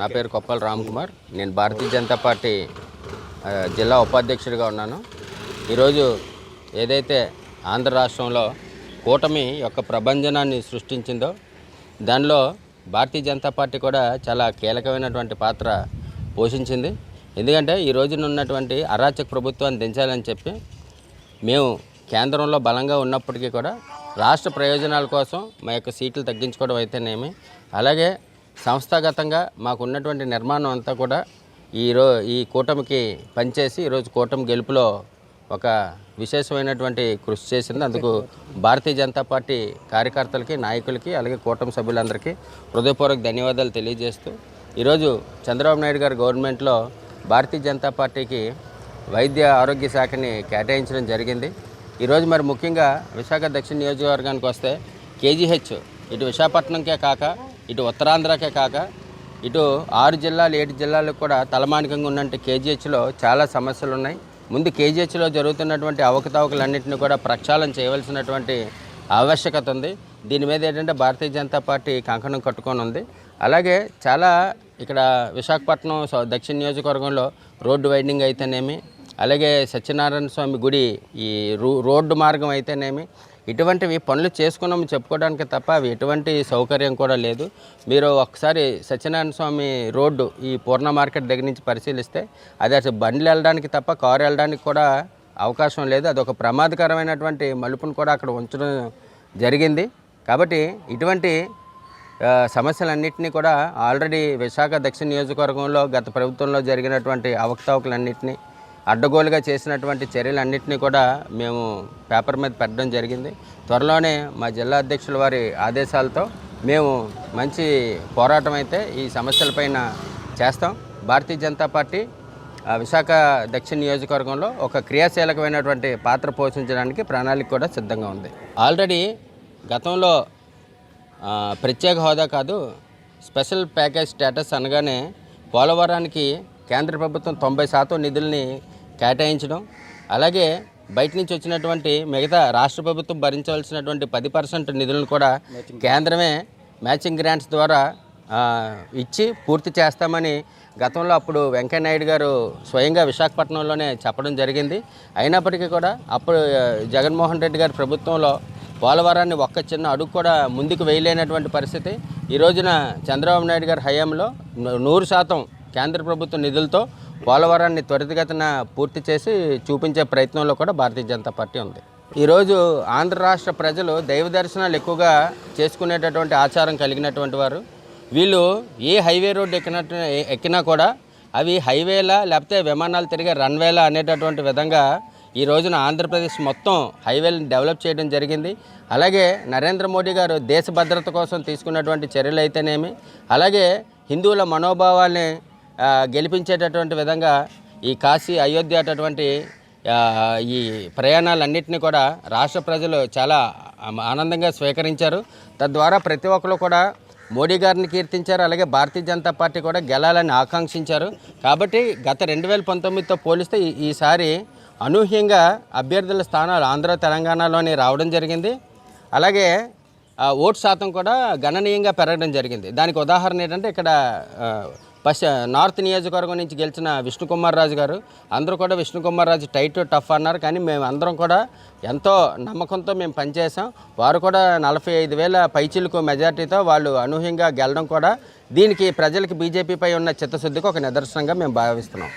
నా పేరు కొప్పల రామ్ కుమార్ నేను భారతీయ జనతా పార్టీ జిల్లా ఉపాధ్యక్షుడిగా ఉన్నాను. ఈరోజు ఏదైతే ఆంధ్ర రాష్ట్రంలో కూటమి యొక్క ప్రభంజనాన్ని సృష్టించిందో దానిలో భారతీయ జనతా పార్టీ కూడా చాలా కీలకమైనటువంటి పాత్ర పోషించింది. ఎందుకంటే ఈ రోజున ఉన్నటువంటి అరాచక ప్రభుత్వాన్ని దించాలని చెప్పి మేము కేంద్రంలో బలంగా ఉన్నప్పటికీ కూడా రాష్ట్ర ప్రయోజనాల కోసం మా యొక్క సీట్లు తగ్గించుకోవడం అయితేనేమి. అలాగే సంస్థాగతంగా మాకున్నటువంటి నిర్మాణం అంతా కూడా ఈ ఈ కూటమికి పనిచేసి ఈరోజు కూటమి గెలుపులో ఒక విశేషమైనటువంటి కృషి చేసింది. అందుకు భారతీయ జనతా పార్టీ కార్యకర్తలకి నాయకులకి అలాగే కూటమి సభ్యులందరికీ హృదయపూర్వక ధన్యవాదాలు తెలియజేస్తూ ఈరోజు చంద్రబాబు నాయుడు గారి గవర్నమెంట్లో భారతీయ జనతా పార్టీకి వైద్య ఆరోగ్య శాఖని కేటాయించడం జరిగింది. ఈరోజు మరి ముఖ్యంగా విశాఖ దక్షిణ నియోజకవర్గానికి వస్తే కేజీహెచ్ ఇటు విశాఖపట్నంకే కాక ఇటు ఉత్తరాంధ్రకే కాక ఇటు ఆరు జిల్లాలు ఏడు జిల్లాలకు కూడా తలమానికంగా ఉన్నట్టు కేజీహెచ్లో చాలా సమస్యలు ఉన్నాయి ముందు కేజీహెచ్లో జరుగుతున్నటువంటి అవకతవకలన్నింటినీ కూడా ప్రక్షాళన చేయవలసినటువంటి ఆవశ్యకత ఉంది. దీని మీద ఏంటంటే భారతీయ జనతా పార్టీ కంకణం కట్టుకొని ఉంది అలాగే చాలా ఇక్కడ విశాఖపట్నం దక్షిణ నియోజకవర్గంలో రోడ్డు వైండింగ్ అయితేనేమి అలాగే సత్యనారాయణ స్వామి గుడి ఈ రూ రోడ్డు మార్గం అయితేనేమి ఇటువంటివి పనులు చేసుకున్నాము చెప్పుకోవడానికి తప్ప అవి ఎటువంటి సౌకర్యం కూడా లేదు. మీరు ఒకసారి సత్యనారాయణ స్వామి రోడ్డు ఈ పూర్ణ మార్కెట్ దగ్గర నుంచి పరిశీలిస్తే అది అసలు బండ్లు వెళ్ళడానికి తప్ప కారు వెళ్ళడానికి కూడా అవకాశం లేదు. అది ఒక ప్రమాదకరమైనటువంటి మలుపును కూడా అక్కడ ఉంచడం జరిగింది. కాబట్టి ఇటువంటి సమస్యలన్నింటినీ కూడా ఆల్రెడీ విశాఖ దక్షిణ నియోజకవర్గంలో గత ప్రభుత్వంలో జరిగినటువంటి అవకతవకలన్నింటినీ అడ్డగోలుగా చేసినటువంటి చర్యలన్నింటినీ కూడా మేము పేపర్ మీద పెట్టడం జరిగింది. త్వరలోనే మా జిల్లా అధ్యక్షుల వారి ఆదేశాలతో మేము మంచి పోరాటం అయితే ఈ సమస్యలపైన చేస్తాం. భారతీయ జనతా పార్టీ ఆ, విశాఖ దక్షిణ నియోజకవర్గంలో ఒక క్రియాశీలకమైనటువంటి పాత్ర పోషించడానికి ప్రణాళిక కూడా సిద్ధంగా ఉంది. ఆల్రెడీ గతంలో ప్రత్యేక హోదా కాదు స్పెషల్ ప్యాకేజ్ స్టేటస్ అనగానే పోలవరానికి కేంద్ర ప్రభుత్వం తొంభై శాతం నిధుల్ని కేటాయించడం అలాగే బయట నుంచి వచ్చినటువంటి మిగతా రాష్ట్ర ప్రభుత్వం భరించవలసినటువంటి పది పర్సెంట్ నిధులను కూడా కేంద్రమే మ్యాచింగ్ గ్రాంట్స్ ద్వారా ఇచ్చి పూర్తి చేస్తామని గతంలో అప్పుడు వెంకయ్యనాయుడు గారు స్వయంగా విశాఖపట్నంలోనే చెప్పడం జరిగింది. అయినప్పటికీ కూడా అప్పుడు జగన్మోహన్ రెడ్డి గారి ప్రభుత్వంలో పోలవరాన్ని ఒక్క చిన్న అడుగు కూడా ముందుకు వేయలేనటువంటి పరిస్థితి. ఈ రోజున చంద్రబాబు నాయుడు గారి హయాంలో నూరు శాతం కేంద్ర ప్రభుత్వ నిధులతో పోలవరాన్ని త్వరితగతిన పూర్తి చేసి చూపించే ప్రయత్నంలో కూడా భారతీయ జనతా పార్టీ ఉంది. ఈరోజు ఆంధ్ర రాష్ట్ర ప్రజలు దైవ దర్శనాలు ఎక్కువగా చేసుకునేటటువంటి ఆచారం కలిగినటువంటి వారు. వీళ్ళు ఏ హైవే రోడ్డు ఎక్కినట్టు ఎక్కినా కూడా అవి హైవేలా లేకపోతే విమానాలు తిరిగే రన్వేలా అనేటటువంటి విధంగా ఈ రోజున ఆంధ్రప్రదేశ్ మొత్తం హైవేలను డెవలప్ చేయడం జరిగింది. అలాగే నరేంద్ర మోడీ గారు దేశ భద్రత కోసం తీసుకున్నటువంటి చర్యలు అయితేనేమి అలాగే హిందువుల మనోభావాల్ని గెలిపించేటటువంటి విధంగా ఈ కాశీ అయోధ్య అటువంటి ఈ ప్రయాణాలన్నింటినీ కూడా రాష్ట్ర ప్రజలు చాలా ఆనందంగా స్వీకరించారు. తద్వారా ప్రతి ఒక్కరు కూడా మోడీ గారిని కీర్తించారు అలాగే భారతీయ జనతా పార్టీ కూడా గెలాలని ఆకాంక్షించారు. కాబట్టి గత రెండు వేల పంతొమ్మిదితో పోలిస్తే ఈసారి అనూహ్యంగా అభ్యర్థుల స్థానాలు ఆంధ్ర తెలంగాణలోనే రావడం జరిగింది. అలాగే ఓటు శాతం కూడా గణనీయంగా పెరగడం జరిగింది. దానికి ఉదాహరణ ఏంటంటే ఇక్కడ పశ్చ నార్త్ నియోజకవర్గం నుంచి గెలిచిన విష్ణుకుమార్ రాజు గారు అందరూ కూడా విష్ణుకుమార్ రాజు టైట్ టఫ్ అన్నారు. కానీ మేము అందరం కూడా ఎంతో నమ్మకంతో మేము పనిచేసాం వారు కూడా నలభై ఐదు వేల పైచిలకు మెజార్టీతో వాళ్ళు అనూహ్యంగా గెలడం కూడా దీనికి ప్రజలకు బీజేపీపై ఉన్న చిత్తశుద్ధికి ఒక నిదర్శనంగా మేము భావిస్తున్నాం.